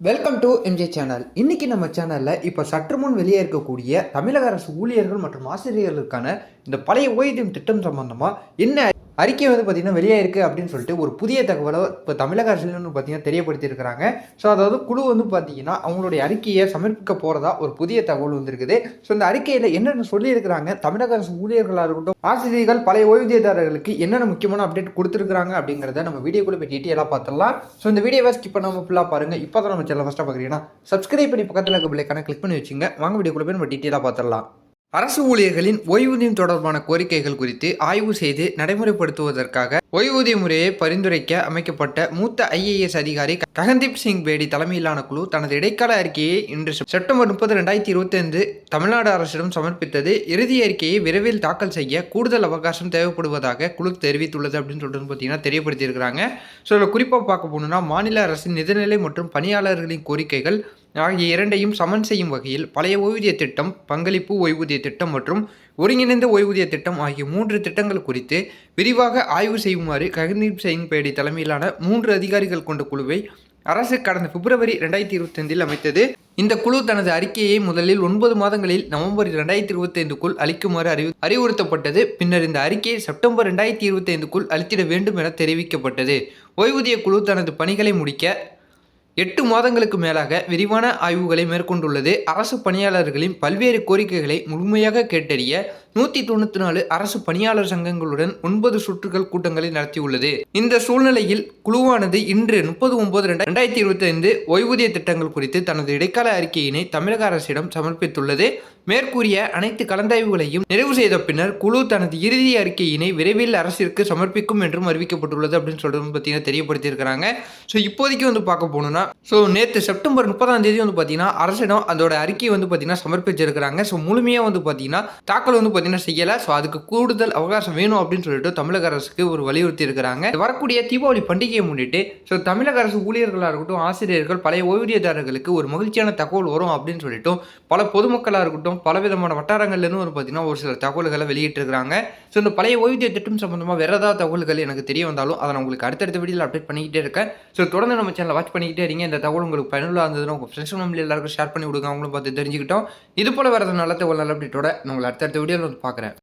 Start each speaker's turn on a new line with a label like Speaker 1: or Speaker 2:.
Speaker 1: Welcome to MJ channel இன்றைக்கி நம்ம சேனலில் இப்போ சற்று முன் வெளியே இருக்கக்கூடிய தமிழக அரசு ஊழியர்கள் மற்றும் ஆசிரியர்களுக்கான இந்த பழைய ஓய்வூதியம் திட்டம் சம்பந்தமாக என்ன அறிக்கை வந்து பார்த்திங்கன்னா வெளியே இருக்குது அப்படின்னு சொல்லிட்டு ஒரு புதிய தகவலை இப்போ தமிழக அரசு வந்து பார்த்திங்கன்னா தெரியப்படுத்தியிருக்கிறாங்க. ஸோ அதாவது குழு வந்து பார்த்திங்கன்னா அவங்களுடைய அறிக்கையை சமர்ப்பிக்க போகிறதா ஒரு புதிய தகவல் வந்திருக்குது. ஸோ இந்த அறிக்கையில் என்னென்ன சொல்லியிருக்கிறாங்க? தமிழக அரசு ஊழியர்களாக இருக்கட்டும் ஆசிரியர்கள் பழைய ஓய்வூதியதாரர்களுக்கு என்னென்ன முக்கியமான அப்டேட் கொடுத்துருக்காங்க அப்படிங்கிறத நம்ம வீடியோக்குள்ளே போய் டீட்டெயிலாக பார்த்துடலாம். ஸோ இந்த வீடியோவை ஸ்கிப் பண்ணாமல் ஃபுல்லாக பாருங்கள் இப்போ தான் நம்ம சேனல் ஃபஸ்ட்டாக பார்க்குறீங்கன்னா சப்ஸ்கிரைப் பண்ணி பக்கத்தில் இருக்க பிள்ளைக்கான கிளிக் பண்ணி வச்சுங்க. வாங்க வீடியோக்குள்ளே போய் நம்ம டீட்டெயிலாக பார்த்துடலாம். அரசு ஊழியர்களின் ஓய்வூதியம் தொடர்பான கோரிக்கைகள் குறித்து ஆய்வு செய்து நடைமுறைப்படுத்துவதற்காக ஓய்வூதிய முறையை பரிந்துரைக்க அமைக்கப்பட்ட மூத்த ஐஏஎஸ் அதிகாரி ககன்தீப் சிங் பேடி தலைமையிலான குழு தனது இடைக்கால அறிக்கையை இன்று செப்டம்பர் முப்பது ரெண்டாயிரத்தி இருபத்தைந்து தமிழ்நாடு அரசிடம் சமர்ப்பித்தது. இறுதி அறிக்கையை விரைவில் தாக்கல் செய்ய கூடுதல் அவகாசம் தேவைப்படுவதாக குழு தெரிவித்துள்ளது அப்படின்னு சொல்லிட்டு பார்த்தீங்கன்னா தெரியப்படுத்தியிருக்கிறாங்க. ஸோ இதில் குறிப்பாக பார்க்க போகணுன்னா மாநில அரசின் நிதிநிலை மற்றும் பணியாளர்களின் கோரிக்கைகள் ஆகிய இரண்டையும் சமன் செய்யும் வகையில் பழைய ஓய்வூதிய திட்டம் பங்களிப்பு ஓய்வூதிய திட்டம் மற்றும் ஒருங்கிணைந்த ஓய்வூதிய திட்டம் ஆகிய மூன்று திட்டங்கள் குறித்து விரிவாக ஆய்வு செய்யுமாறு ககன்தீப் சிங் பேடி தலைமையிலான மூன்று அதிகாரிகள் கொண்ட குழுவை அரசு கடந்த பிப்ரவரி ரெண்டாயிரத்தி இருபத்தைந்தில் அமைத்தது. இந்த குழு தனது அறிக்கையை முதலில் ஒன்பது மாதங்களில் நவம்பர் ரெண்டாயிரத்தி இருபத்தைந்துக்குள் அளிக்குமாறு அறிவு அறிவுறுத்தப்பட்டது. பின்னர் இந்த அறிக்கையை செப்டம்பர் ரெண்டாயிரத்தி இருபத்தைந்துக்குள் அளித்திட வேண்டும் என தெரிவிக்கப்பட்டது. ஓய்வூதிய குழு தனது பணிகளை முடிக்க எட்டு மாதங்களுக்கு மேலாக விரிவான ஆய்வுகளை மேற்கொண்டுள்ளது. அரசு பணியாளர்களின் பல்வேறு கோரிக்கைகளை முழுமையாக கேட்டறிய நூற்றி தொண்ணூற்றி நாலு அரசு பணியாளர் சங்கங்களுடன் ஒன்பது சுற்றுகள் கூட்டங்களை நடத்தியுள்ளது. இந்த சூழ்நிலையில் குழுவானது இன்று முப்பது ஒன்பது ரெண்டாயிரத்தி இருபத்தி ஐந்து ஓய்வூதிய திட்டங்கள் குறித்து தனது இடைக்கால அறிக்கையினை தமிழக அரசிடம் சமர்ப்பித்துள்ளது. மேற்கூறிய அனைத்து கலந்தாய்வுகளையும் நிறைவு செய்த பின்னர் குழு தனது இறுதி அறிக்கையினை விரைவில் அரசிற்கு சமர்ப்பிக்கும் என்றும் அறிவிக்கப்பட்டுள்ளது அப்படின்னு சொல்றது பார்த்தீங்கன்னா தெரியப்படுத்தியிருக்கிறாங்க. ஸோ இப்போதைக்கு வந்து பார்க்க போகணும்னா ஸோ நேற்று செப்டம்பர் முப்பதாம் தேதி வந்து பார்த்தீங்கன்னா அரசிடம் அதோட அறிக்கை வந்து பார்த்தீங்கன்னா சமர்ப்பிச்சிருக்கிறாங்க. ஸோ முழுமையாக வந்து பார்த்தீங்கன்னா தாக்கல் வந்து பார்த்தீங்கன்னா செய்யலை? ஸோ அதுக்கு கூடுதல் அவகாசம் வேணும் அப்படின்னு சொல்லிட்டு தமிழக அரசுக்கு ஒரு வலியுறுத்தி இருக்கிறாங்க. வரக்கூடிய தீபாவளி பண்டிகையை முன்னிட்டு ஸோ தமிழக அரசு ஊழியர்களாக இருக்கட்டும் ஆசிரியர்கள் பழைய ஓய்வூதியதாரர்களுக்கு ஒரு மகிழ்ச்சியான தகவல் வரும் அப்படின்னு சொல்லிட்டு பல பொதுமக்களாக இருக்கட்டும் பல விதமான வட்டாரங்கள்லேருந்து ஒரு பார்த்தீங்கன்னா ஒரு சில தகவல்களை வெளியிட்டிருக்கிறாங்க. ஸோ இந்த பழைய ஓய்வூதிய திட்டம் சம்மந்தமாக வேறு ஏதாவது தகவல்கள் எனக்கு தெரிய வந்தாலும் அதை நான் உங்களுக்கு அடுத்தடுத்த வீடியோவில் அப்டேட் பண்ணிக்கிட்டே இருக்கேன். ஸோ தொடர்ந்து நம்ம சேனலை வாட்ச் பண்ணிக்கிட்டே இருங்க. இந்த தகவல் உங்களுக்கு பயனுள்ள இருந்ததுன்னா உங்கள் ஃப்ரெண்ட்ஸ் ஃபேமிலி எல்லாருக்கும் ஷேர் பண்ணி விடுங்க. அவங்களும் பார்த்து தெரிஞ்சுக்கிட்டோம். இது போல் வரது நல்ல தகவல் நல்ல அப்டேட்டோட நான் உங்களை அடுத்தடுத்த வீடியோவில் பார்க்குறேன்.